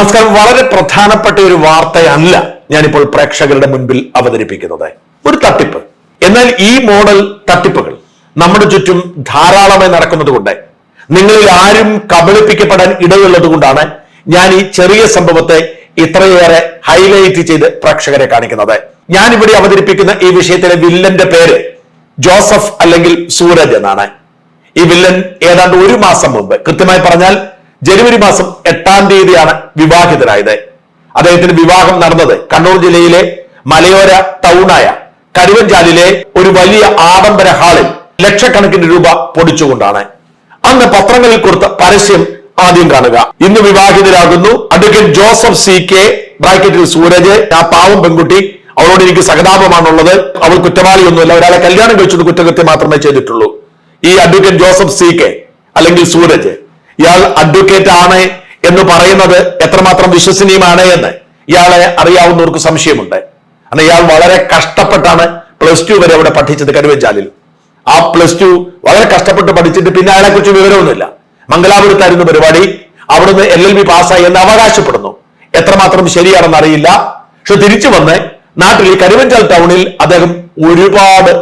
നമസ്കാരം. വളരെ പ്രധാനപ്പെട്ട ഒരു വാർത്തയല്ല ഞാനിപ്പോൾ പ്രേക്ഷകരുടെ മുൻപിൽ അവതരിപ്പിക്കുന്നത്. ഒരു തട്ടിപ്പ്. എന്നാൽ ഈ മോഡൽ തട്ടിപ്പുകൾ നമ്മുടെ ചുറ്റും ധാരാളമായി നടക്കുന്നത് കൊണ്ട് നിങ്ങളിൽ ആരും കബളിപ്പിക്കപ്പെടാൻ ഇടയുള്ളത് കൊണ്ടാണ് ഞാൻ ഈ ചെറിയ സംഭവത്തെ ഇത്രയേറെ ഹൈലൈറ്റ് ചെയ്ത് പ്രേക്ഷകരെ കാണിക്കുന്നത്. ഞാൻ ഇവിടെ അവതരിപ്പിക്കുന്ന ഈ വിഷയത്തിലെ വില്ലന്റെ പേര് ജോസഫ് അല്ലെങ്കിൽ സൂരജ് എന്നാണ്. ഈ വില്ലൻ ഏതാണ്ട് ഒരു മാസം മുമ്പ് കൃത്യമായി പറഞ്ഞാൽ ജനുവരി മാസം എട്ടാം തീയതിയാണ് വിവാഹിതരായത് അദ്ദേഹത്തിന്റെ വിവാഹം നടന്നത് കണ്ണൂർ ജില്ലയിലെ മലയോര ടൗണായ കരുവഞ്ചാലിലെ ഒരു വലിയ ആഡംബര ഹാളിൽ ലക്ഷക്കണക്കിന് രൂപ പൊടിച്ചുകൊണ്ടാണ്. അന്ന് പത്രങ്ങളിൽ കൊടുത്ത പരസ്യം ആദ്യം കാണുക. ഇന്ന് വിവാഹിതരാകുന്നു അഡ്വക്കേറ്റ് ജോസഫ് സി കെ ബ്രാക്കറ്റിൽ സൂരജ് ആ പാവം പെൺകുട്ടി അവളോട് എനിക്ക് സഹതാപമാണുള്ളത്. അവൾ കുറ്റവാളിയൊന്നുമല്ല ഒരാളെ കല്യാണം കഴിച്ചത് കുറ്റകൃത്യം മാത്രമേ ചെയ്തിട്ടുള്ളൂ. ഈ അഡ്വക്കേറ്റ് ജോസഫ് സി കെ അല്ലെങ്കിൽ സൂരജ് ഇയാൾ അഡ്വക്കേറ്റ് ആണ് എന്ന് പറയുന്നത് എത്രമാത്രം വിശ്വസനീയമാണ് എന്ന് ഇയാളെ അറിയാവുന്നവർക്ക് സംശയമുണ്ട്. കാരണം ഇയാൾ വളരെ കഷ്ടപ്പെട്ടാണ് പ്ലസ് ടു വരെ അവിടെ പഠിച്ചത് കരുവഞ്ചാലിൽ ആ പ്ലസ് ടു വളരെ കഷ്ടപ്പെട്ട് പഠിച്ചിട്ട് പിന്നെ അയാളെ കുറിച്ച് വിവരമൊന്നുമില്ല. മംഗലാപുരത്തായിരുന്നു പരിപാടി. അവിടുന്ന് എൽ എൽ ബി പാസ്സായി എന്ന് അവകാശപ്പെടുന്നു. എത്രമാത്രം ശരിയാണെന്ന് അറിയില്ല. പക്ഷെ തിരിച്ചു വന്ന് നാട്ടിൽ ഈ കരുവഞ്ചാൽ ടൗണിൽ അദ്ദേഹം ഒരുപാട്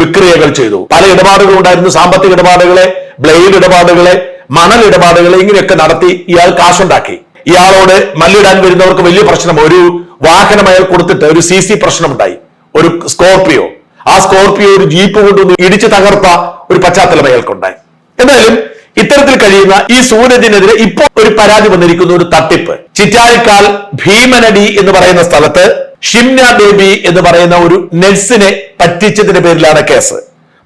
വിക്രിയകൾ ചെയ്തു. പല ഇടപാടുകൾ ഉണ്ടായിരുന്നു സാമ്പത്തിക ഇടപാടുകളെ ബ്ലേഡ് ഇടപാടുകളെ മണൽ ഇടപാടുകൾ ഇങ്ങനെയൊക്കെ നടത്തി ഇയാൾ കാശുണ്ടാക്കി. ഇയാളോട് മല്ലിടാൻ വരുന്നവർക്ക് വലിയ പ്രശ്നം. ഒരു വാഹനം അയാൾ കൊടുത്തിട്ട് ഒരു സി സി പ്രശ്നമുണ്ടായി. ഒരു സ്കോർപിയോ. ആ സ്കോർപിയോ ഒരു ജീപ്പ് കൊണ്ടൊന്ന് ഇടിച്ചു തകർത്ത ഒരു പശ്ചാത്തലം അയാൾക്കുണ്ടായി. എന്തായാലും ഇത്തരത്തിൽ കഴിയുന്ന ഈ സൂരജിനെതിരെ ഇപ്പോൾ ഒരു പരാതി വന്നിരിക്കുന്ന ഒരു തട്ടിപ്പ്. ചിറ്റാരിക്കാൽ ഭീമനടി എന്ന് പറയുന്ന സ്ഥലത്ത് ഷിംന ദേവി എന്ന് പറയുന്ന ഒരു നഴ്സിനെ പറ്റിച്ചതിന്റെ പേരിലാണ് കേസ്.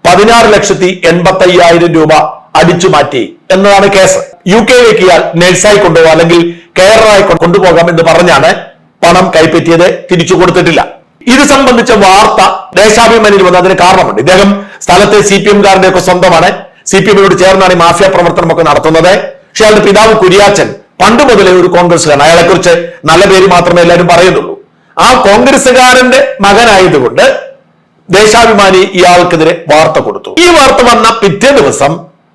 പതിനാറ് ലക്ഷത്തി എൺപത്തി അയ്യായിരം രൂപ അടിച്ചു മാറ്റി എന്നതാണ് കേസ്. യു കെയിലേക്ക് ഇയാൾ നഴ്സായി കൊണ്ടുപോകാം അല്ലെങ്കിൽ കെയറായി കൊണ്ടുപോകാം എന്ന് പറഞ്ഞാണ് പണം കൈപ്പറ്റിയത് തിരിച്ചു കൊടുത്തിട്ടില്ല. ഇത് സംബന്ധിച്ച വാർത്ത ദേശാഭിമാനിയിൽ വന്ന് അതിന് കാരണമുണ്ട്. ഇദ്ദേഹം സ്ഥലത്തെ സി പി എംകാരന്റെ ഒക്കെ സ്വന്തമാണ്. സി പി എമ്മിനോട് ചേർന്നാണ് ഈ മാഫിയ പ്രവർത്തനമൊക്കെ നടത്തുന്നത്. പക്ഷെ അയാളുടെ പിതാവ് കുര്യാച്ചൻ പണ്ട് മുതലേ ഒരു കോൺഗ്രസ്സുകാരൻ. അയാളെ കുറിച്ച് നല്ല പേര് മാത്രമേ എല്ലാവരും പറയുന്നുള്ളൂ. ആ കോൺഗ്രസ്സുകാരന്റെ മകനായതുകൊണ്ട് ദേശാഭിമാനി ഇയാൾക്കെതിരെ വാർത്ത കൊടുത്തു. ഈ വാർത്ത വന്ന പിറ്റേ ദിവസം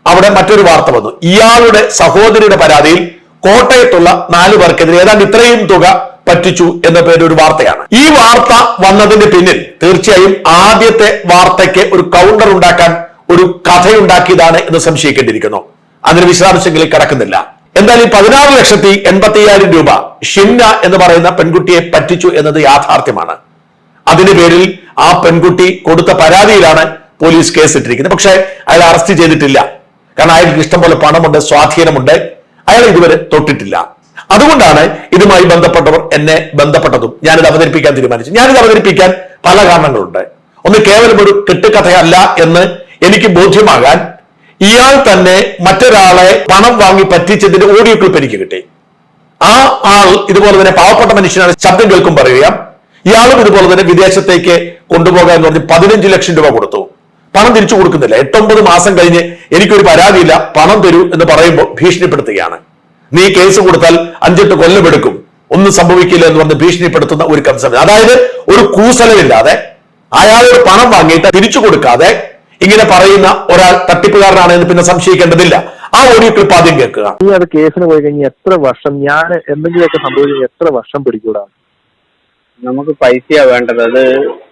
അവിടെ മറ്റൊരു വാർത്ത വന്നു. ഇയാളുടെ സഹോദരിയുടെ പരാതിയിൽ കോട്ടയത്തുള്ള നാലു പേർക്കെതിരെ ഏതാണ്ട് ഇത്രയും തുക പറ്റിച്ചു എന്ന പേര് ഒരു വാർത്തയാണ്. ഈ വാർത്ത വന്നതിന് പിന്നിൽ തീർച്ചയായും ആദ്യത്തെ വാർത്തയ്ക്ക് ഒരു കൗണ്ടർ ഉണ്ടാക്കാൻ ഒരു കഥയുണ്ടാക്കിയതാണ് എന്ന് സംശയിക്കേണ്ടിയിരിക്കുന്നു. അതിന് വിശദാംശങ്ങളിൽ കടക്കുന്നില്ല. എന്തായാലും പതിനാറ് ലക്ഷത്തി എൺപത്തി അയ്യായിരം രൂപ ഷിന്ന എന്ന് പറയുന്ന പെൺകുട്ടിയെ പറ്റിച്ചു എന്നത് യാഥാർത്ഥ്യമാണ്. അതിന് പേരിൽ ആ പെൺകുട്ടി കൊടുത്ത പരാതിയിലാണ് പോലീസ് കേസ് കേസിട്ടിരിക്കുന്നത് പക്ഷേ അയാൾ അറസ്റ്റ് ചെയ്തിട്ടില്ല. കാരണം അയാൾക്ക് ഇഷ്ടംപോലെ പണമുണ്ട് സ്വാധീനമുണ്ട്. അയാൾ ഇതുവരെ തൊട്ടിട്ടില്ല. അതുകൊണ്ടാണ് ഇതുമായി ബന്ധപ്പെട്ടവർ എന്നെ ബന്ധപ്പെട്ടതും. ഞാനിത് അവതരിപ്പിക്കാൻ തീരുമാനിച്ചു. ഞാനിത് അവതരിപ്പിക്കാൻ പല കാരണങ്ങളുണ്ട്. ഒന്ന് കേവലം ഒരു കെട്ടുകഥയല്ല എന്ന് എനിക്ക് ബോധ്യമാകാൻ ഇയാൾ തന്നെ മറ്റൊരാളെ പണം വാങ്ങി പറ്റിച്ചതിന്റെ ഓഡിയോ ക്ലിപ്പ് എനിക്ക് കിട്ടി. ആ ആൾ ഇതുപോലെ തന്നെ പാവപ്പെട്ട മനുഷ്യനാണ് ശബ്ദം കേൾക്കും പറയുക ഇയാളും ഇതുപോലെ തന്നെ വിദേശത്തേക്ക് കൊണ്ടുപോകാൻ പറഞ്ഞ് പതിനഞ്ച് ലക്ഷം രൂപ കൊടുത്തു. പണം തിരിച്ചു കൊടുക്കുന്നില്ല. എട്ടൊമ്പത് മാസം കഴിഞ്ഞ് എനിക്കൊരു പരാതിയില്ല. പണം തരൂ എന്ന് പറയുമ്പോൾ ഭീഷണിപ്പെടുത്തുകയാണ്. നീ കേസ് കൊടുത്താൽ അഞ്ചെട്ട് കൊല്ലമെടുക്കും. ഒന്നും സംഭവിക്കില്ല എന്ന് പറഞ്ഞ് ഭീഷണിപ്പെടുത്തുന്ന ഒരു കൺസേൺ അതായത് ഒരു കൂസലമില്ലാതെ അയാളോട് പണം വാങ്ങിയിട്ട് തിരിച്ചു കൊടുക്കാതെ ഇങ്ങനെ പറയുന്ന ഒരാൾ തട്ടിപ്പുകാരനാണ് എന്ന് പിന്നെ സംശയിക്കേണ്ടതില്ല. ആ ഓഡിയോ ക്ലിപ്പ് ആദ്യം കേൾക്കുക. നീ അത് കേസിന് പോയി കഴിഞ്ഞാൽ എത്ര വർഷം ഞാൻ എന്തെങ്കിലുമൊക്കെ സംഭവിച്ചു എത്ര വർഷം പിടിക്കൂടാ? നമുക്ക് പൈസയാ വേണ്ടത്. അത്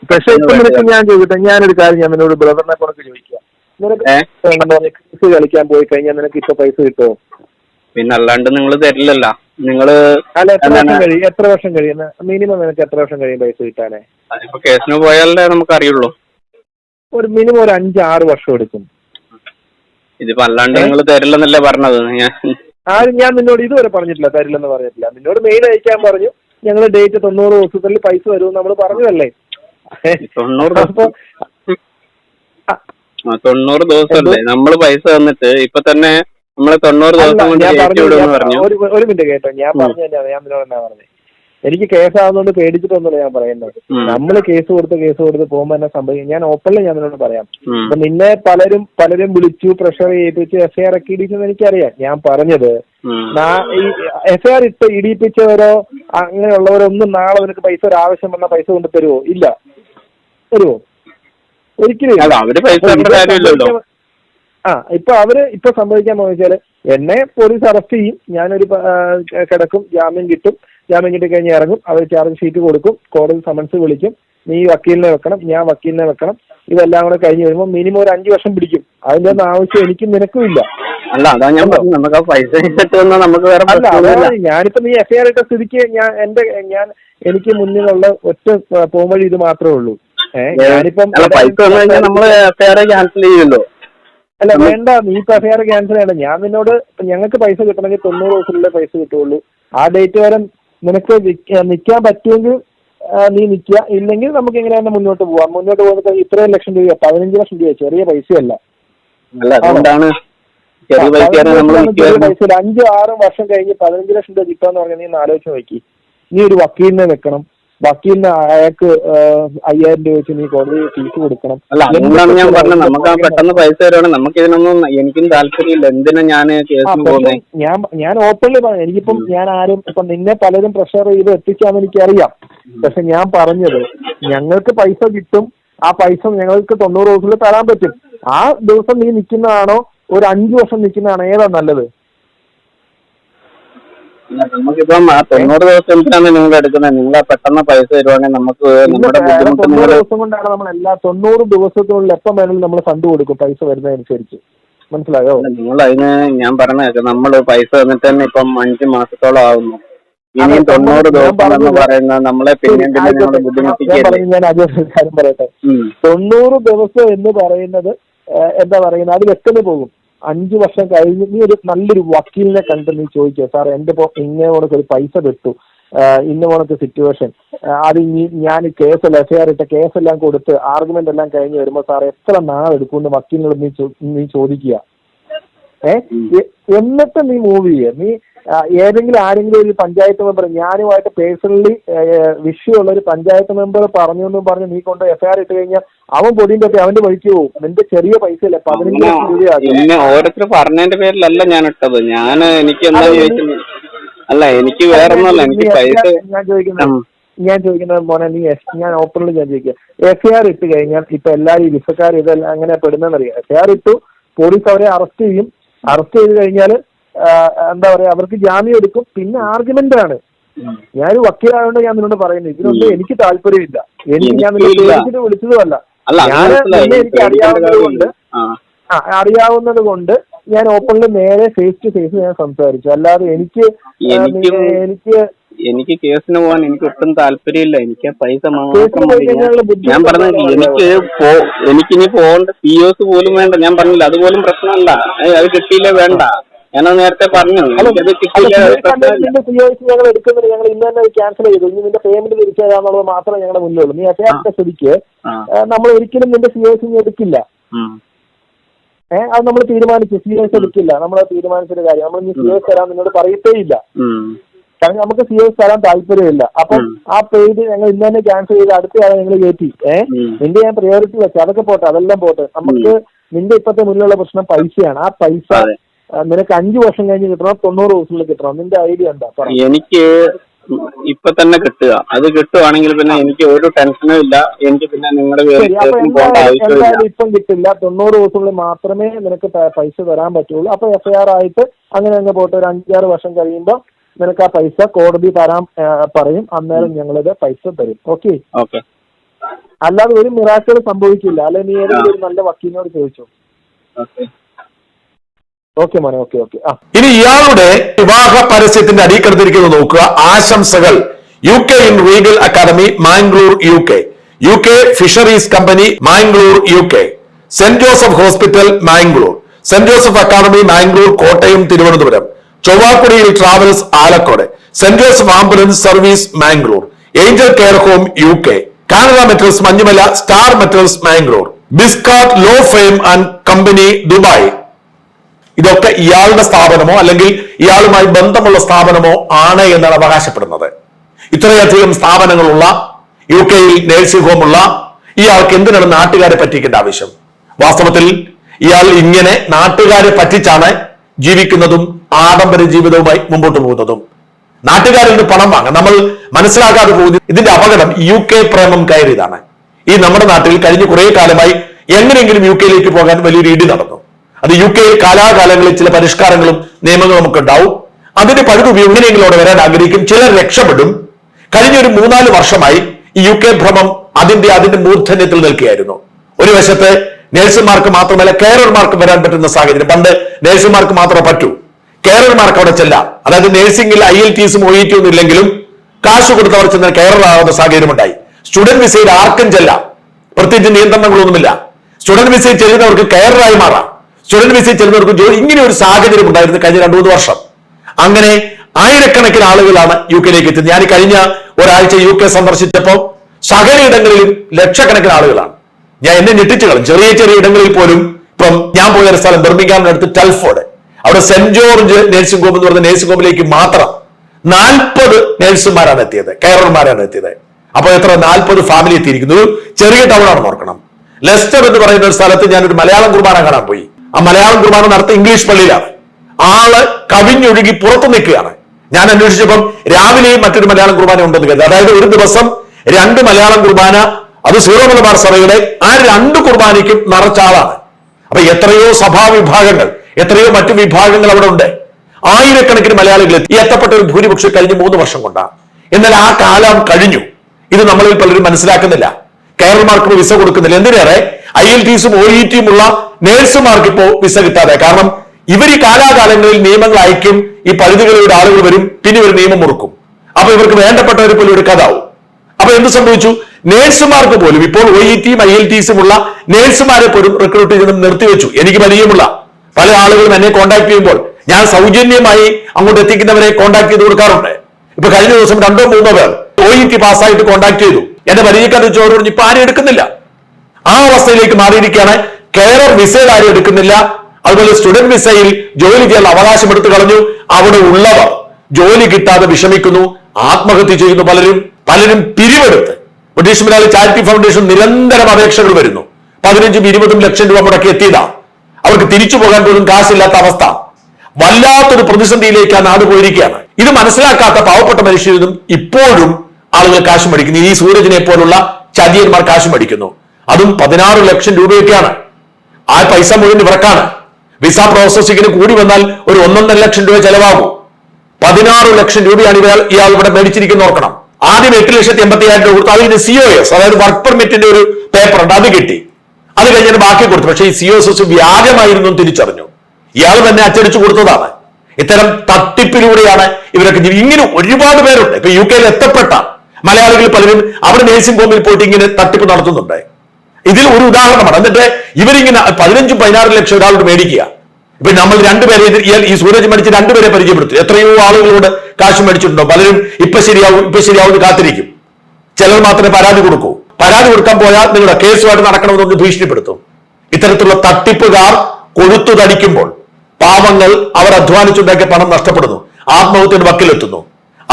പക്ഷെ ഇപ്പൊ നിനക്ക് ഞാൻ ചോദിക്കട്ടെ? ഞാനൊരു കാര്യം ഞാൻ നിന്നോട് ബ്രദറിനെ കണക്ക് ചോദിക്കാം. നിനക്ക് കളിക്കാൻ പോയി കഴിഞ്ഞാൽ നിനക്ക് ഇപ്പൊ പൈസ കിട്ടുമോ പിന്നെ അല്ലാണ്ട് നിങ്ങൾ തരില്ലല്ലോ. നിങ്ങൾ അല്ല എത്ര വർഷം എന്താണ്? കഴിയും? എത്ര വർഷം കഴിയുന്ന മിനിമം നിനക്ക് എത്ര വർഷം കഴിയും പൈസ കിട്ടാനേ? അതിപ്പോ കേസിന് പോയാലേ നമുക്ക് അറിയുള്ളൂ ഒരു മിനിമം ഒരു അഞ്ചാറ് വർഷം എടുക്കും. ഇതിപ്പോ അല്ലാണ്ട് നിങ്ങൾ തരില്ലെന്നല്ലേ പറഞ്ഞത് ഞാൻ? ആരും ഞാൻ നിന്നോട് ഇതുവരെ പറഞ്ഞിട്ടില്ല തരില്ലെന്ന് പറഞ്ഞിട്ടില്ല. നിന്നോട് മെയിൽ അയക്കാൻ പറഞ്ഞു. ഞങ്ങൾ ഡേറ്റ് തൊണ്ണൂറ് ദിവസത്തിൽ പൈസ വരും നമ്മൾ പറഞ്ഞതല്ലേ? തൊണ്ണൂറ് ദിവസം. തൊണ്ണൂറ് ദിവസമല്ലേ? നമ്മൾ പൈസ തന്നിട്ട് ഇപ്പൊ തന്നെ നമ്മൾ തൊണ്ണൂറ് ദിവസം കൊണ്ട് പറഞ്ഞു പറഞ്ഞു. ഒരു മിനിറ്റ് കേട്ടോ. ഞാൻ പറഞ്ഞു ഞാൻ നിന്നോട് എന്നാ പറഞ്ഞത്. എനിക്ക് കേസാവുന്നോണ്ട് പേടിച്ചിട്ടൊന്നുമില്ല ഞാൻ പറയുന്നത്. നമ്മൾ കേസ് കൊടുത്ത് കേസ് കൊടുത്ത് പോകുമ്പോൾ തന്നെ സംഭവിക്കും. ഞാൻ ഓപ്പണിൽ ഞാൻ നിന്നോട് പറയാം. അപ്പൊ നിന്നെ പലരും പലരും വിളിച്ചു പ്രഷർ ചെയ്യിപ്പിച്ച് എഫ് ഐ ആർ ഒക്കെ ഇടിച്ചെന്ന് എനിക്കറിയാം. ഞാൻ പറഞ്ഞത്. എഫ് ഐ ആർ ഇട്ട് ഇടിയിപ്പിച്ചവരോ അങ്ങനെയുള്ളവരോ ഒന്നും നാളെ നിനക്ക് പൈസ ഒരു ആവശ്യം വന്നാൽ പൈസ കൊണ്ട് തരുമോ ഇല്ല. തരുമോ ഒരിക്കലും. ആ ഇപ്പൊ അവർ ഇപ്പൊ സംഭവിക്കാൻ പോകുന്ന വെച്ചാൽ എന്നെ പോലീസ് അറസ്റ്റ് ചെയ്യും. ഞാനൊരു കിടക്കും ജാമ്യം കിട്ടും. ജാമ്യം കിട്ടി കഴിഞ്ഞ് ഇറങ്ങും അവർ ചാർജ് ഷീറ്റ് കൊടുക്കും കോടതി സമൻസ് വിളിക്കും നീ വക്കീലിനെ വെക്കണം ഞാൻ വക്കീലിനെ വെക്കണം. ഇതെല്ലാം കൂടെ കഴിഞ്ഞ് വരുമ്പോൾ മിനിമം ഒരു അഞ്ചു വർഷം പിടിക്കും. അതിന്റെ ഒന്നും ആവശ്യം എനിക്കും നിനക്കും ഇല്ല. അല്ല അതാ ഞാൻ പറഞ്ഞു നമുക്ക് പൈസ നമുക്ക് വേറെ അല്ല ഞാനിപ്പോ നീ എഫ്ഐആർ ഇട്ട സ്ഥിതിക്ക് ഞാൻ എന്റെ ഞാൻ എനിക്ക് മുന്നിലുള്ള ഒറ്റ പോംവഴി ഇത് മാത്രമേ ഉള്ളൂ. ഏഹ് ഞാനിപ്പം അല്ല പൈസ എഫ്ഐആർ ക്യാൻസൽ ചെയ്യുമല്ലോ. അല്ല വേണ്ട നീ ഇപ്പൊ എഫ്ഐആർ ക്യാൻസൽ ചെയ്യണ്ട. ഞാൻ നിന്നോട് ഞങ്ങൾക്ക് പൈസ കിട്ടണമെങ്കിൽ തൊണ്ണൂറ് ദിവസത്തിലുള്ള പൈസ കിട്ടുള്ളൂ. ആ ഡേറ്റ് വരെ നിനക്ക് നിൽക്കാൻ നിക്കാൻ പറ്റുമെങ്കിൽ നീ നിക്കുക. ഇല്ലെങ്കിൽ നമുക്ക് എങ്ങനെ തന്നെ മുന്നോട്ട് പോവാം. മുന്നോട്ട് പോകുന്നത് ഇത്രയും ലക്ഷം രൂപ പതിനഞ്ച് ലക്ഷം രൂപ ചെറിയ പൈസയല്ല. പൈസ അഞ്ചും ആറും വർഷം കഴിഞ്ഞ് പതിനഞ്ച് ലക്ഷം രൂപ കിട്ടാന്ന് പറഞ്ഞാൽ നീ ഒന്ന് ആലോചിച്ച് നോക്കി. നീ ഒരു വക്കീലിനെ വെക്കണം. വക്കീലിന് അയാൾക്ക് അയ്യായിരം രൂപ വെച്ച് നീ കോടതി ഫീസ് കൊടുക്കണം. അല്ല അതുകൊണ്ടാണ് ഞാൻ പറഞ്ഞത്. നമുക്ക് ആ പെട്ടെന്ന് പൈസ തരുവാണെങ്കിൽ നമുക്ക് ഇതിനൊന്നും എനിക്കും താല്പര്യമില്ല. എന്തിനാ ഞാൻ കേസിന് പോകുന്നത് ഞാൻ ഞാൻ ഓപ്പൺലി പറഞ്ഞു എനിക്കിപ്പം ഞാൻ ആരും ഇപ്പൊ നിന്നെ പലരും പ്രഷർ ചെയ്ത് എത്തിക്കാന്ന് എനിക്കറിയാം. പക്ഷെ ഞാൻ പറഞ്ഞത് ഞങ്ങൾക്ക് പൈസ കിട്ടും. ആ പൈസ ഞങ്ങൾക്ക് തൊണ്ണൂറ് ദിവസത്തിൽ തരാൻ പറ്റും. ആ ദിവസം നീ നിൽക്കുന്നതാണോ? ഒരു അഞ്ചു വർഷം നിൽക്കുന്നതാണോ? ഏതാ നല്ലത്? നമുക്കിപ്പം ആ തൊണ്ണൂറ് ദിവസം എന്തിനാണ് നിങ്ങൾ എടുക്കുന്നത് നിങ്ങൾ പെട്ടെന്ന് പൈസ തരുവാണെങ്കിൽ നമുക്ക് നമ്മുടെ ബുദ്ധിമുട്ട് തൊണ്ണൂറ് നിങ്ങൾ ദിവസം കൊണ്ടാണ് നമ്മൾ എല്ലാ തൊണ്ണൂറ് ദിവസത്തിനുള്ളിൽ എപ്പം വേണമെങ്കിലും നമ്മൾ ഫണ്ട് കൊടുക്കും പൈസ വരുന്നതനുസരിച്ച് മനസ്സിലായോ? നിങ്ങൾ അതിന് ഞാൻ പറഞ്ഞ നമ്മൾ പൈസ തന്നിട്ട് തന്നെ ഇപ്പം അഞ്ച് മാസത്തോളം ആവുന്നു. ഇനിയും തൊണ്ണൂറ് ദിവസം എന്ന് പറയുന്നത് നമ്മളെ പിന്നെ ആയിക്കോട്ടെ. നിങ്ങൾ ഞാൻ ബുദ്ധിമുട്ടിക്കല്ലേ ഞാൻ അത് ഒരു കാര്യം പറയട്ടെ. ഉം. തൊണ്ണൂറ് ദിവസം എന്ന് പറയുന്നത് ഏഹ്, എന്താ പറയുന്നത്? അത് വെക്കുന്നു പോകും. അഞ്ചു വർഷം കഴിഞ്ഞ് നീ ഒരു നല്ലൊരു വക്കീലിനെ കണ്ട് നീ ചോദിക്കുക സാർ എന്റെ ഇങ്ങനെ കണക്ക് ഒരു പൈസ കിട്ടു. ഇന്ന കണക്ക് സിറ്റുവേഷൻ അത് ഇനി ഞാൻ കേസല്ല എഫ്ഐആർ ഇട്ട കേസെല്ലാം കൊടുത്ത് ആർഗ്യുമെന്റ് എല്ലാം കഴിഞ്ഞ് വരുമ്പോൾ സാർ എത്ര നാളെടുക്കും എന്ന് വക്കീലിനോട് നീ നീ ചോദിക്കുക. എന്നിട്ട് നീ മൂവ് ചെയ്യുക നീ ഏതെങ്കിലും ആരെങ്കിലും ഒരു പഞ്ചായത്ത് മെമ്പർ ഞാനുമായിട്ട് പേഴ്സണലി വിഷയമുള്ള ഒരു പഞ്ചായത്ത് മെമ്പർ പറഞ്ഞു എന്നും പറഞ്ഞ് നീ കൊണ്ട് എഫ്ഐആർ ഇട്ട് കഴിഞ്ഞാൽ അവൻ പൊടിയും തട്ടി അവന്റെ വഴിക്ക് പോകും. നിന്റെ ചെറിയ പൈസ അല്ല പതിനഞ്ച് ലക്ഷം എന്നെ ഓരോരുത്തർ പറഞ്ഞതിന്റെ പേരിലല്ല ഞാൻ ഇട്ടത് ഞാൻ എനിക്ക് എന്താ അല്ല, എനിക്ക് വേറെ എനിക്ക് പൈസ ഞാൻ ചോദിക്കുന്നത് ഞാൻ ചോദിക്കുന്നത് മോനെ നീ എസ് ഞാൻ ഓപ്പണിൽ ഞാൻ ചോദിക്കുക എഫ്ഐആർ ഇട്ട് കഴിഞ്ഞാൽ ഇപ്പൊ എല്ലാവരും ഈ വിസക്കാർ ഇതെല്ലാം അങ്ങനെ പെടുന്നതെന്നറിയാം. എഫ്ഐആർ ഇട്ടു പോലീസ് അവരെ അറസ്റ്റ് ചെയ്യും. അറസ്റ്റ് ചെയ്ത് കഴിഞ്ഞാൽ എന്താ പറയാ അവർക്ക് ജാമ്യം എടുക്കും. പിന്നെ ആർഗ്യുമെന്റ് ആണ്. ഞാനൊരു വക്കീലായതുകൊണ്ട് ഞാൻ നിന്നോട് പറയുന്നത് ഇതിനൊന്നും എനിക്ക് താല്പര്യമില്ല. എനിക്ക് ഞാൻ നിന്നെ എനിക്കില്ല. വിളിച്ചതുമല്ല. ഞാൻ നിന്നെ എനിക്ക് അറിയാവുന്നത് കൊണ്ട് അറിയാവുന്നത് കൊണ്ട് ഞാൻ ഓപ്പണിൽ നേരെ ഫേസ് ടു ഫേസ് ഞാൻ സംസാരിച്ചു. അല്ലാതെ എനിക്ക് എനിക്കും- എനിക്ക് കേസിന് പോകാൻ എനിക്ക് ഒട്ടും താല്പര്യമില്ല. എനിക്ക് ആ പൈസ കേസിന് മാത്രം മതി ഞാൻ- പറഞ്ഞു ഞാൻ എനിക്ക് പോ എനിക്കിനി പോകേണ്ട പി ഒസ് പോലും വേണ്ട. ഞാൻ പറഞ്ഞില്ല അതുപോലും പ്രശ്നമല്ല. ഏയ് അത് കിട്ടിയില്ല വേണ്ട. ഞാനത് നേരത്തെ പറഞ്ഞു. എനിക്കത് കിട്ടിയില്ല പ്രശ്നമില്ല. കണ്ടതിന്റെ ഞങ്ങൾ എടുക്കുന്നത് ഞങ്ങൾ ഇന്ന് തന്നെ ക്യാൻസൽ ചെയ്തു. ഇനി നിന്റെ പേയ്മെന്റ് തിരിച്ചു തരാന്നുള്ളത് മാത്രമേ ഞങ്ങളുടെ മുന്നിലുള്ളൂ. നീ എഫ്ഐആറിന്റെ സ്ഥിതിക്ക് ആ. നമ്മൾ ഒരിക്കലും നിന്റെ ഇനി എടുക്കില്ല. ഉം. ഏഹ് അത് നമ്മൾ തീരുമാനിച്ചു. സി എസ് എടുക്കില്ല. നമ്മൾ തീരുമാനിച്ചൊരു കാര്യം. നമ്മൾ ഇനി സിഒസ് തരാൻ നിന്നോട് പറയത്തേ ഇല്ല ഉം. കാരണം നമുക്ക് സി എസ് തരാൻ താല്പര്യമില്ല. ഇല്ല ഉം. ആ പേര് ഞങ്ങൾ ഇന്ന് തന്നെ ക്യാൻസൽ ചെയ്ത് അടുത്ത ആളെ ഞങ്ങൾ കയറ്റി. ഏഹ്. നിന്റെ ഞാൻ പ്രയോറിറ്റി വെച്ചു. അതൊക്കെ പോട്ടെ അതെല്ലാം പോട്ടെ. നമുക്ക് നിന്റെ ഇപ്പത്തെ മുന്നിലുള്ള പ്രശ്നം പൈസയാണ്. ആ പൈസ നിനക്ക് അഞ്ചു വർഷം കഴിഞ്ഞ് കിട്ടണം തൊണ്ണൂറ് ദിവസത്തിൽ കിട്ടണം. നിന്റെ ഐഡിയ എന്താ? എനിക്ക് ഇപ്പൊ തന്നെ കിട്ടുക. അത് കിട്ടുവാണെങ്കിൽ പിന്നെ എനിക്ക് ഒരു ടെൻഷനും ഇല്ല. എനിക്ക് പിന്നെ നിങ്ങളുടെ അപ്പൊ എന്തായാലും ഇപ്പം കിട്ടില്ല. തൊണ്ണൂറ് ദിവസങ്ങളിൽ മാത്രമേ നിനക്ക് പൈസ തരാൻ പറ്റുള്ളൂ. അപ്പൊ എഫ്ഐആർ ആയിട്ട് അങ്ങനെ അങ്ങ് പോട്ടെ. ഒരു അഞ്ചാറ് വർഷം കഴിയുമ്പോൾ നിനക്ക് ആ പൈസ കോടതി തരാൻ പറയും. അന്നേരം ഞങ്ങളത് പൈസ തരും. ഓക്കെ? അല്ലാതെ ഒരു മിറാക്കൾ സംഭവിക്കില്ല. അല്ലെ നീ ഏതെങ്കിലും ഒരു നല്ല വക്കീലിനോട് ചോദിച്ചോ? ഓക്കെ. ഓക്കെ മോനെ ഓക്കെ ഓക്കെ. ആ. ഇനി ഇയാളുടെ വിവാഹ പരസ്യത്തിന്റെ അടിക്കടുത്തിരിക്കുന്നത് നോക്കുക. ആശംസകൾ. U K in regal academy Mangalore U K U K fisheries company Mangalore U K Saint Joseph hospital Mangalore Saint Joseph academy Mangalore Kottayam Thiruvananthapuram ചൊവ്വാക്കുടിയിൽ travels Alakode Saint Joseph ambulance service Mangalore angel care home U K Canada metals Manjumala star metals Mangalore ബിസ്കാട്ട് law fame and company Dubai ഇതൊക്കെ ഇയാളുടെ സ്ഥാപനമോ അല്ലെങ്കിൽ ഇയാളുമായി ബന്ധമുള്ള സ്ഥാപനമോ ആണ് എന്നാണ് അവകാശപ്പെടുന്നത്. ഇത്രയധികം സ്ഥാപനങ്ങളുള്ള U കെയിൽ nursing ഹോമുള്ള ഇയാൾക്ക് എന്തിനാണ് നാട്ടുകാരെ പറ്റിക്കേണ്ട ആവശ്യം? വാസ്തവത്തിൽ ഇയാൾ ഇങ്ങനെ നാട്ടുകാരെ പറ്റിച്ചാണ് ജീവിക്കുന്നതും ആഡംബര ജീവിതവുമായി മുമ്പോട്ട് പോകുന്നതും. നാട്ടുകാരിൽ നിന്ന് പണം വാങ്ങാൻ നമ്മൾ മനസ്സിലാക്കാതെ പോകുന്നത് ഇതിന്റെ അപകടം യു കെ പ്രേമം കയറിയതാണ്. ഈ നമ്മുടെ നാട്ടിൽ കഴിഞ്ഞ കുറെ കാലമായി എങ്ങനെയെങ്കിലും യു കെയിലേക്ക് പോകാൻ വലിയൊരു ഇടി നടന്നു. അത് യു കെയിൽ കാലാകാലങ്ങളിൽ ചില പരിഷ്കാരങ്ങളും നിയമങ്ങളും ഒക്കെ ഉണ്ടാവും. അതിന്റെ പഴുതു എങ്ങനെയെങ്കിലും അവിടെ വരാൻ ആഗ്രഹിക്കും. ചിലർ രക്ഷപ്പെടും. കഴിഞ്ഞ ഒരു മൂന്നാൽ വർഷമായി ഈ യു കെ ഭ്രമം അതിന്റെ അതിന്റെ മൂർധന്യത്തിൽ നിൽക്കുകയായിരുന്നു. ഒരു വശത്ത് നേഴ്സുമാർക്ക് മാത്രമല്ല കെയറർമാർക്ക് വരാൻ പറ്റുന്ന സാഹചര്യം. പണ്ട് നേഴ്സുമാർക്ക് മാത്രമേ പറ്റൂ. കെയറർമാർക്ക് അവിടെ ചെല്ലാം. അതായത് നേഴ്സിംഗിൽ ഐ എൽ ടിസും ഒ ഇ ടി ഒന്നും ഇല്ലെങ്കിലും കാശ് കൊടുത്തവർ ചെന്ന് സാഹചര്യം ഉണ്ടായി. സ്റ്റുഡന്റ് വിസയിൽ ആർക്കും ചെല്ലാം. പ്രത്യേകിച്ച് നിയന്ത്രണങ്ങളൊന്നുമില്ല. സ്റ്റുഡന്റ് വിസയിൽ ചെല്ലുന്നവർക്ക് കെയറായി മാറാം. സ്റ്റുഡന്റ് വിസയിൽ ചെല്ലുന്നവർക്ക് ഇങ്ങനെ ഒരു സാഹചര്യം ഉണ്ടായിരുന്നു കഴിഞ്ഞ രണ്ടു മൂന്ന് വർഷം. അങ്ങനെ ആയിരക്കണക്കിന് ആളുകളാണ് യു കെയിലേക്ക് എത്തുന്നത് ഞാൻ കഴിഞ്ഞ ഒരാഴ്ച യു കെ സന്ദർശിച്ചപ്പോൾ സകലയിടങ്ങളിലും ലക്ഷക്കണക്കിന് ആളുകളാണ്. ഞാൻ എന്നെ ഞെട്ടിച്ചു കളും ചെറിയ ചെറിയ ഇടങ്ങളിൽ പോലും ഇപ്പം ഞാൻ പോയ ഒരു സ്ഥലം ബെർമിംഗാമിന്റെ അടുത്ത് ടെൽഫോർഡ്. അവിടെ സെന്റ് ജോർജ് നേഴ്സിംഗ് ഹോം എന്ന് പറഞ്ഞ നേഴ്സിംഗ് ഹോമിലേക്ക് മാത്രം നാൽപ്പത് നേഴ്സുമാരാണ് എത്തിയത് കെയറർമാരാണ് എത്തിയത്. അപ്പോൾ എത്ര? നാൽപ്പത് ഫാമിലി എത്തിയിരിക്കുന്നു. ഒരു ചെറിയ ടൗൺ ആണ് ഓർക്കണം. ലെസ്റ്റർ എന്ന് പറയുന്ന ഒരു സ്ഥലത്ത് ഞാനൊരു മലയാളം കുർബാന കാണാൻ പോയി. ആ മലയാളം കുർബാന നടത്തുക ഇംഗ്ലീഷ് പള്ളിയിലാണ്. ആൾ കവിഞ്ഞൊഴുകി പുറത്തു നിൽക്കുകയാണ്. ഞാൻ അന്വേഷിച്ചപ്പം രാവിലെയും മറ്റൊരു മലയാളം കുർബാന ഉണ്ടെന്ന് കരുതി. അതായത് ഒരു ദിവസം രണ്ട് മലയാളം കുർബാന അത് സീറോ മലബാർ സഭയുടെ ആ രണ്ട് കുർബാനയ്ക്കും നിറച്ച ആളാണ്. അപ്പൊ എത്രയോ സഭാ വിഭാഗങ്ങൾ എത്രയോ മറ്റു വിഭാഗങ്ങൾ അവിടെ ഉണ്ട്. ആയിരക്കണക്കിന് മലയാളികൾ എത്തി. എത്തപ്പെട്ട ഒരു ഭൂരിപക്ഷം കഴിഞ്ഞ മൂന്ന് വർഷം കൊണ്ടാണ് എന്നാൽ ആ കാലം കഴിഞ്ഞു. ഇത് നമ്മളിൽ പലരും മനസ്സിലാക്കുന്നില്ല. കേരളമാർക്ക് വിസ കൊടുക്കുന്നില്ല. എന്തിനേറെ? ഐ എൽ ടിസും ഒ ഇ ടിയും ഉള്ള നേഴ്സുമാർക്ക് ഇപ്പോ വിസ കിട്ടാതെ. കാരണം ഇവർ ഈ കാലാകാലങ്ങളിൽ നിയമങ്ങൾ അയക്കും ഈ പഴുതുകളിലൂടെ ആളുകൾ വരും പിന്നെ ഒരു നിയമം മുറുക്കും. അപ്പൊ ഇവർക്ക് വേണ്ടപ്പെട്ടവരെ പോലും കഥാവും അപ്പൊ എന്ത് സംഭവിച്ചു? നേഴ്സുമാർക്ക് പോലും ഇപ്പോൾ ഒ ഇ ടിയും ഐ എൽ ടിസും ഉള്ള നേഴ്സുമാരെ പോലും റിക്രൂട്ട് ചെയ്ത് നിർത്തിവെച്ചു. എനിക്ക് പരിചയമുള്ള പല ആളുകളും എന്നെ കോൺടാക്ട് ചെയ്യുമ്പോൾ ഞാൻ സൗജന്യമായി അങ്ങോട്ട് എത്തിക്കുന്നവരെ കോൺടാക്ട് ചെയ്ത് കൊടുക്കാറുണ്ട്. ഇപ്പൊ കഴിഞ്ഞ ദിവസം രണ്ടോ മൂന്നോ പേർ ഒ ഇ ടി പാസ്സായിട്ട് കോൺടാക്ട് ചെയ്തു. എന്റെ പരിചയക്കാരെ ചോദിച്ചു ഇപ്പൊ ആരും എടുക്കുന്നില്ല. ആ അവസ്ഥയിലേക്ക് മാറിയിരിക്കുകയാണ്. കെയറർ വിസയിൽ ആരും എടുക്കുന്നില്ല. അതുപോലെ സ്റ്റുഡന്റ് വിസയിൽ ജോലി ചെയ്യാൻ അവകാശം എടുത്തു കളഞ്ഞു. അവിടെ ഉള്ളവർ ജോലി കിട്ടാതെ വിഷമിക്കുന്നു. ആത്മഹത്യ ചെയ്യുന്നു പലരും. പലരും പിരിവെടുത്ത്. ബ്രിട്ടീഷ് മലയാളി ചാരിറ്റി ഫൗണ്ടേഷൻ നിരന്തരം അപേക്ഷകൾ വരുന്നു. പതിനഞ്ചും ഇരുപതും ലക്ഷം രൂപ മുടക്കി എത്തിയതാ. അവർക്ക് തിരിച്ചു പോകാൻ പോലും കാശില്ലാത്ത അവസ്ഥ. വല്ലാത്തൊരു പ്രതിസന്ധിയിലേക്ക് ആ നാട് പോയിരിക്കുകയാണ്. ഇത് മനസ്സിലാക്കാത്ത പാവപ്പെട്ട മനുഷ്യരിലും ഇപ്പോഴും ആളുകൾ കാശ് മടിക്കുന്നു. ഈ സൂരജിനെ പോലുള്ള ചതിയന്മാർ കാശ് മടിക്കുന്നു. അതും പതിനാറ് ലക്ഷം രൂപയൊക്കെയാണ്. ആ പൈസ മുഴുവൻ ഇവർക്കാണ്. വിസ പ്രോസസ്സിങ്ങിന് കൂടി വന്നാൽ ഒരു ഒന്നൊന്നര ലക്ഷം രൂപ ചെലവാകും. പതിനാറ് ലക്ഷം രൂപയാണ് ഇവർ ഇയാൾ ഇവിടെ മേടിച്ചിരിക്കുന്ന ഓർക്കണം. ആദ്യം എട്ട് ലക്ഷത്തി എൺപത്തി ആയിരം രൂപ കൊടുത്തു അതിന് സിഒ എസ് അതായത് വർക്ക് പെർമിറ്റിന്റെ ഒരു പേപ്പർ ഉണ്ട്. അത് കിട്ടി. അത് കഴിഞ്ഞിട്ട് ബാക്കി കൊടുത്തു. പക്ഷേ ഈ ഒ വ്യാജമായിരുന്നു തിരിച്ചറിഞ്ഞു. ഇയാൾ തന്നെ അച്ചടിച്ചു കൊടുത്തതാണ്. ഇത്തരം തട്ടിപ്പിലൂടെയാണ് ഇവരൊക്കെ ഇങ്ങനെ ഒരുപാട് പേരുണ്ട്. ഇപ്പൊ യു കെയിൽ എത്തപ്പെട്ട മലയാളികൾ പലരും അവിടെ നേഴ്സിംഗ് ഹോമിൽ പോയിട്ട് ഇങ്ങനെ തട്ടിപ്പ് നടത്തുന്നുണ്ട്. ഇതിൽ ഒരു ഉദാഹരണമാണ്. എന്നിട്ട് ഇവരിങ്ങനെ പതിനഞ്ചും പതിനാറ് ലക്ഷം ഒരാളോട് മേടിക്കുക. ഇപ്പൊ നമ്മൾ രണ്ടുപേരെ ഇയാൾ ഈ സൂരജ് മടിച്ച് രണ്ടുപേരെ പരിചയപ്പെടുത്തി. എത്രയോ ആളുകളോട് കാശ് മേടിച്ചിട്ടുണ്ടോ? പലരും ഇപ്പൊ ശരിയാവും ഇപ്പൊ ശരിയാവും കാത്തിരിക്കും. ചിലർ മാത്രമേ പരാതി കൊടുക്കൂ. പരാതി കൊടുക്കാൻ പോയാൽ നിങ്ങളുടെ കേസുമായിട്ട് നടക്കണമെന്നൊന്ന് ഭീഷണിപ്പെടുത്തും. ഇത്തരത്തിലുള്ള തട്ടിപ്പുകാർ കൊഴുത്തു തടിക്കുമ്പോൾ പാവങ്ങൾ അവർ അധ്വാനിച്ചുണ്ടാക്കിയ പണം നഷ്ടപ്പെടുന്നു. ആത്മഹത്യയുടെ വക്കിലെത്തുന്നു.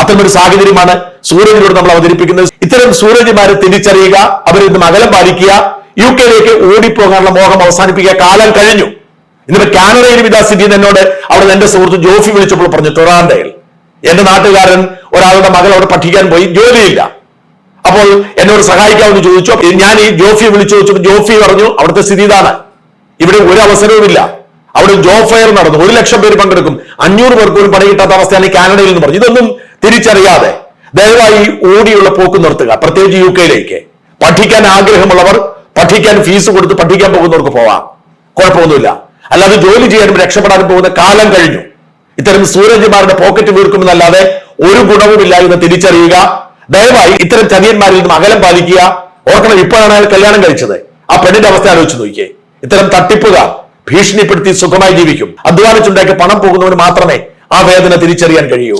അത്തരമൊരു സാഹചര്യമാണ് സൂരജിലൂടെ നമ്മൾ അവതരിപ്പിക്കുന്നത്. ഇത്തരം സൂരജിമാരെ തിരിച്ചറിയുക അവരിൽ നിന്നും അകലം പാലിക്കുക യു കെയിലേക്ക് ഓടിപ്പോകാനുള്ള മോഹം അവസാനിപ്പിക്കുക കാലം കഴിഞ്ഞു. ഇന്നിപ്പോ കാനഡയിലും ഇതാ സ്ഥിതി എന്നോട് അവിടെ എന്റെ സുഹൃത്ത് ജോഫി വിളിച്ചപ്പോൾ പറഞ്ഞു ടൊറാൻഡയിൽ എന്റെ നാട്ടുകാരൻ ഒരാളുടെ മകൾ അവിടെ പഠിക്കാൻ പോയി ജോലിയില്ല. അപ്പോൾ എന്നോട് സഹായിക്കാമെന്ന് ചോദിച്ചു. ഞാൻ ഈ ജോഫിയെ വിളിച്ചു ചോദിച്ചപ്പോൾ ജോഫി പറഞ്ഞു അവിടുത്തെ സ്ഥിതി ഇതാണ്. ഇവിടെ ഒരു അവസരവുമില്ല അവിടെ ജോബ് ഫെയർ നടന്നു. ഒരു ലക്ഷം പേര് പങ്കെടുക്കും. അഞ്ഞൂറ് പേർക്ക് പോലും പണി കിട്ടാത്ത അവസ്ഥയാണ് കാനഡയിൽ എന്ന് പറഞ്ഞു. ഇതൊന്നും തിരിച്ചറിയാതെ ദയവായി ഓടിയുള്ള പോക്ക് നിർത്തുക. പ്രത്യേകിച്ച് യു കെയിലേക്ക്. പഠിക്കാൻ ആഗ്രഹമുള്ളവർ പഠിക്കാൻ ഫീസ് കൊടുത്ത് പഠിക്കാൻ പോകുന്നവർക്ക് പോവാം. കുഴപ്പമൊന്നുമില്ല. അല്ലാതെ ജോലി ചെയ്യാനും രക്ഷപ്പെടാനും പോകുന്ന കാലം കഴിഞ്ഞു. ഇത്തരം സൂരജ്മാരുടെ പോക്കറ്റ് വീർക്കുമെന്നല്ലാതെ ഒരു ഗുണവുമില്ല എന്ന് തിരിച്ചറിയുക. ദയവായി ഇത്തരം ചതിയന്മാരിൽ നിന്നും അകലം പാലിക്കുക. ഓർക്കണം ഇപ്പോഴാണ് അയാൾ കല്യാണം കഴിച്ചത്. ആ പെണ്ണിന്റെ അവസ്ഥ ആലോചിച്ച് നോക്കിയേ. ഇത്തരം തട്ടിപ്പുകാർ ഭീഷണിപ്പെടുത്തി സുഖമായി ജീവിക്കും. അധ്വാനിച്ചുണ്ടാക്കി പണം പോകുന്നവന് മാത്രമേ ആ വേദന തിരിച്ചറിയാൻ കഴിയൂ.